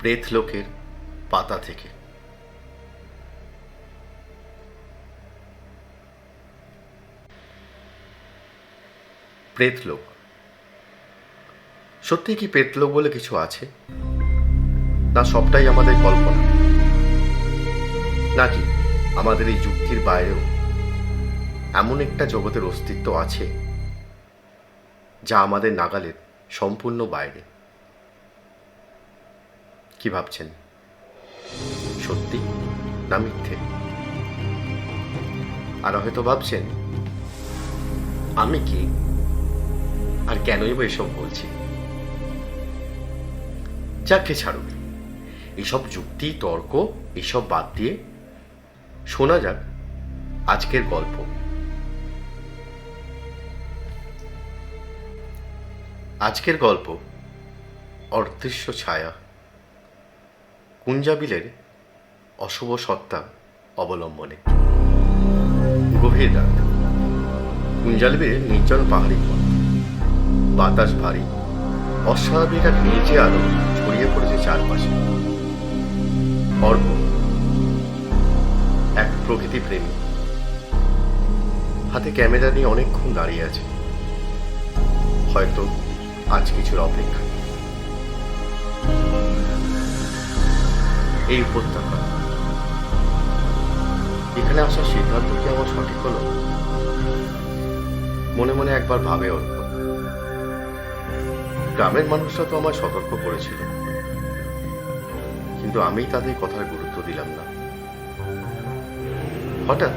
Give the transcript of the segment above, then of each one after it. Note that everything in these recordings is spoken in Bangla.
প্রেত লোকের পাতা থেকে। প্রেতলোক। সত্যি কি প্রেতলোক বলে কিছু আছে? না, সবটাই আমাদের কল্পনা। নাকি আমাদের এই যুক্তির বাইরেও এমন একটা জগতের অস্তিত্ব আছে যা আমাদের নাগালের সম্পূর্ণ বাইরে? কি ভাবছেন? সত্যি না মিথ্যে? আর হয়তো ভাবছেন, আমি কি? আর কেনই বা এসব বলছি? যাকে ছাড়ুন এসব যুক্তি, তর্ক, এসব বাদ দিয়ে শোনা যাক আজকের গল্প। আজকের গল্প অদৃশ্য ছায়া। কুঞ্জাবিলের অশুভ সত্তা অবলম্বনে। গভীর রাত। কুঞ্জালিবের নির্জন পাহাড়ি পথ। বাতাস ভারী। অস্বাভাবিক এক নীলচে আলো ছড়িয়ে পড়েছে চারপাশে। অর্ক এক প্রকৃতি প্রেমী। হাতে ক্যামেরা নিয়ে অনেকক্ষণ দাঁড়িয়ে আছে। হয়তো আজ কিছুর অপেক্ষা। এই উপত্যকা। এখানে আসার সিদ্ধান্ত কি আমার সঠিক হলো? মনে মনে একবার ভাবে অর্ক গ্রামের মানুষরা তো আমায় সতর্ক করেছিল। কিন্তু আমি তাদের কথার গুরুত্ব দিলাম না। হঠাৎ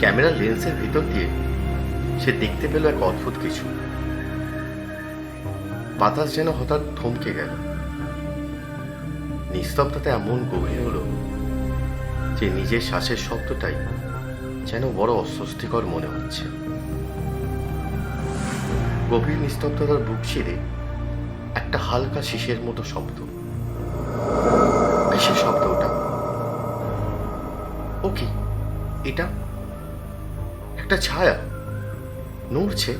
ক্যামেরার লেন্সের ভিতর দিয়ে সে দেখতে পেল এক অদ্ভুত কিছু। বাতাস যেন হঠাৎ থমকে গেল। নিস্তব্ধতা এমন গভীর হলো যে নিজের শ্বাসের শব্দটাই যেন বড় অস্বস্তিকর মনে হচ্ছে। গভীর নিস্তব্ধতার বুক ছিঁড়ে একটা হালকা শিশের মতো শব্দ। কিসের শব্দ ওটা। ও কি? এটা? একটা ছায়া? নড়ছে?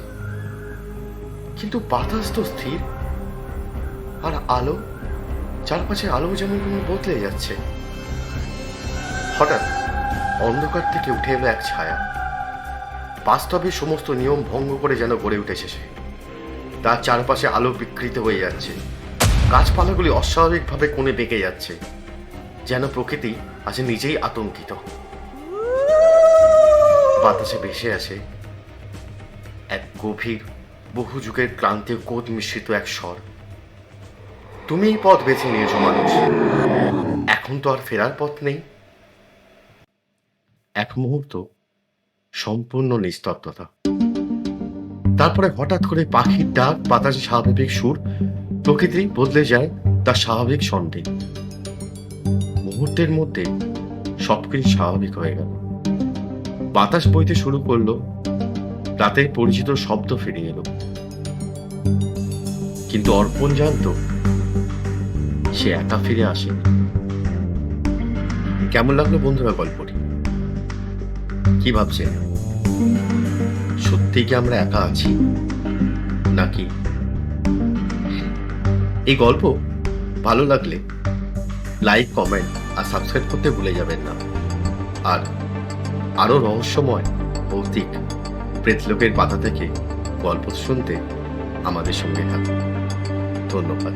কিন্তু বাতাস তো স্থির। আর আলো? চারপাশে আলো যেন কোনো বদলে যাচ্ছে। হঠাৎ অন্ধকার থেকে উঠে এলো এক ছায়া। বাস্তবে সমস্ত নিয়ম ভঙ্গ করে যেন গড়ে উঠেছে সে। তার চারপাশে আলো বিকৃত হয়ে যাচ্ছে। গাছপালাগুলি অস্বাভাবিকভাবে কোণে বেঁকে যাচ্ছে। যেন প্রকৃতি আজ নিজেই আতঙ্কিত। বাতাসে ভেসে আসে এক গভীর বহু যুগের ক্লান্তি কোদ মিশ্রিত এক স্বর। তুমি এই পথ বেছে নিয়েছো মানুষ। এখন তো আর ফেরার পথ নেই। এক মুহূর্ত সম্পূর্ণ নিস্তব্ধতা। তারপরে হঠাৎ করে পাখির ডাক বাতাসে স্বাভাবিক সুর প্রকৃতি বদলে যায় তার স্বাভাবিক ছন্দে মুহূর্তের মধ্যে সবকিছু স্বাভাবিক হয়ে গেল। বাতাস বইতে শুরু করল রাতের পরিচিত শব্দ ফিরে এলো। কিন্তু অর্পণ জানতো সে একা ফিরে আসেনি। কেমন লাগল বন্ধুরা গল্পটি? কি ভাবছেন? সত্যি কি আমরা একা আছি? নাকি? এই গল্প ভালো লাগলে লাইক, কমেন্ট আর সাবস্ক্রাইব করতে ভুলে যাবেন না। আর আরও রহস্যময়, ভৌতিক, প্রেতলোকের পাতা থেকে গল্প শুনতে আমাদের সঙ্গে থাকুন। ধন্যবাদ।